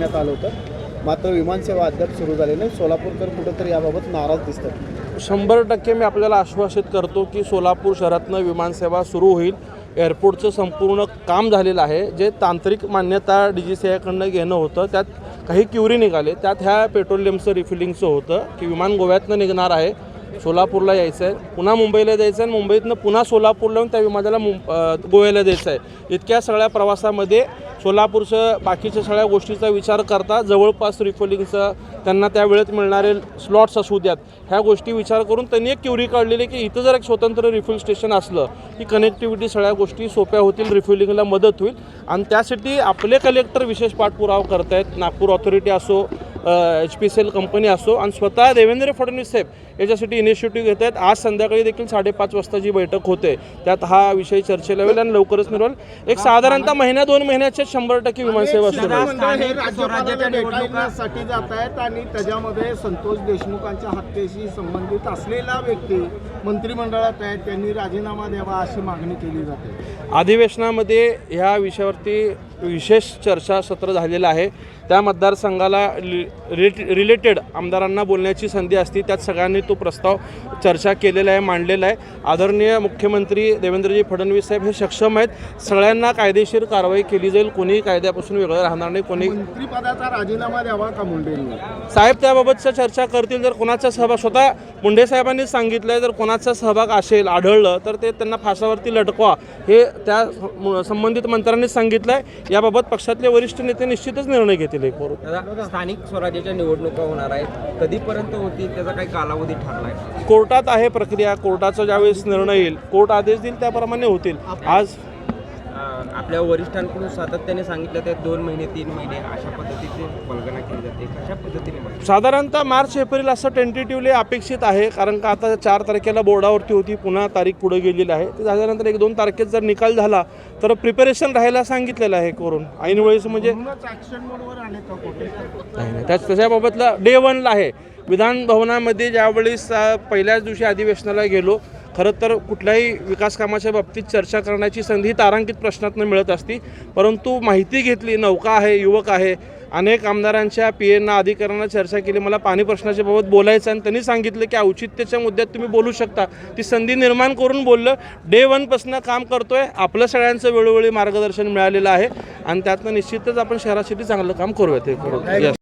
करण्यात आलं होतं. मात्र विमानसेवा अद्याप सुरू झाली नाही. सोलापूरकर कुठेतरी याबाबत नाराज दिसतात. शंभर टक्के मी आपल्याला आश्वासित करतो की सोलापूर शहरातनं विमानसेवा सुरू होईल. एअरपोर्टचं संपूर्ण काम झालेलं आहे. जे तांत्रिक मान्यता डी जी सी आयकडनं घेणं होतं त्यात काही क्युरी निघाले. त्यात ह्या पेट्रोलियमचं रिफिलिंगचं होतं की विमान गोव्यातनं निघणार आहे. सोलापूरला यायचं आहे. पुन्हा मुंबईला जायचं आहे आणि मुंबईतनं पुन्हा सोलापूरला येऊन त्या विमानाला मुं गोव्याला द्यायचं आहे. इतक्या सगळ्या प्रवासामध्ये सोलापूरचं बाकीच्या सगळ्या गोष्टीचा विचार करता जवळपास रिफोलिंगचं त्यांना त्या वेळेत मिळणारे स्लॉट्स असू द्यात. ह्या गोष्टी विचार करून त्यांनी एक क्युरी काढलेली की इथं जर एक स्वतंत्र रिफिल स्टेशन असलं की कनेक्टिव्हिटी सगळ्या गोष्टी सोप्या होतील रिफिलिंगला मदत होईल. आणि त्यासाठी आपले कलेक्टर विशेष पाठपुरावा करत आहेत नागपूर ऑथॉरिटी असो H P C L company असो आणि स्वतः देवेंद्र फडणवीस साहेब याच्यासाठी इनिशिएटिव्ह घेत आहेत. आज संध्याकाळी देखील साडेपाच वाजता जी बैठक होते. त्यात हा विषय चर्चेला होईल आणि लवकरच मिळेल. एक साधारणतः महिन्या दोन महिन्याच्या शंभर टक्के विमानसेवा सुरू जात आहेत आणि त्याच्यामध्ये संतोष देशमुखांच्या हत्येशी संबंधित असलेला व्यक्ती मंत्रिमंडळात आहेत त्यांनी राजीनामा द्यावा अशी मागणी केली जाते. अधिवेशनामध्ये ह्या विषयावरती विशेष चर्चा सत्र झालेलं आहे. त्या मतदारसंघाला रिलेटेड आमदारांना बोलण्याची संधी असते त्यात सगळ्यांनी तो प्रस्ताव चर्चा केलेला आहे मांडलेला आहे. आदरणीय मुख्यमंत्री देवेंद्रजी फडणवीस साहेब हे सक्षम आहेत. सगळ्यांना कायदेशीर कारवाई केली जाईल कोणीही कायद्यापासून वेगळं राहणार नाही कोणी मंत्रिपदाचा राजीनामा द्यावा का मुंडेंनी? साहेब त्याबाबतचं चर्चा करतील जर कोणाचा सहभाग स्वतः मुंडे साहेबांनी सांगितलं जर कोणाचा सहभाग असेल आढळलं तर ते त्यांना फासावरती लटकवा. हे त्या संबंधित मंत्र्यांनीच सांगितलं आहे याबाबत पक्षातले वरिष्ठ नेते निश्चितच निर्णय घेतील एक दादा स्थानिक स्वराज्याच्या निवडणुका होणार आहेत. कधीपर्यंत होतील त्याचा काही कालावधी ठरला आहे कोर्टात आहे प्रक्रिया. कोर्टाचा ज्यावेळेस निर्णय येईल कोर्ट आदेश देईल त्याप्रमाणे होतील. आज आपल्या वरिष्ठांकडून सातत्याने सांगितलं ते दोन महिने तीन महिने अशा पद्धतीची कल्पना केली जाते. कशा पद्धतीने? साधारणतः मार्च एप्रिल असं टेंटेटिव्हली अपेक्षित आहे कारण का आता चार तारखेला बोर्डावरती होती पुन्हा तारीख पुढे गेलेली आहे. ते झाल्यानंतर एक दोन तारखेत जर निकाल झाला तर प्रिपरेशन राहायला सांगितलेलं आहे करून ऐनवेळेस म्हणजे नाही नाही त्याच त्याच्याबाबतला डे वनला आहे. विधान भवनामध्ये ज्यावेळेस पहिल्याच दिवशी अधिवेशनाला गेलो खरं तर कुठल्याही विकास कामाच्या बाबतीत चर्चा करण्याची संधी तारांकित प्रश्नातनं मिळत असती. परंतु माहिती घेतली नौका आहे युवक आहे अनेक आमदारांच्या पी एना अधिकाऱ्यांना चर्चा केली. मला पाणी प्रश्नाच्या बाबत बोलायचं आणि त्यांनी सांगितलं की औचित्याच्या मुद्द्यात तुम्ही बोलू शकता. ती संधी निर्माण करून बोललं डे वनपासून काम करतोय आपलं सगळ्यांचं वेळोवेळी मार्गदर्शन मिळालेलं आहे आणि त्यातनं निश्चितच आपण शहरासाठी चांगलं काम करूयात. हे करू.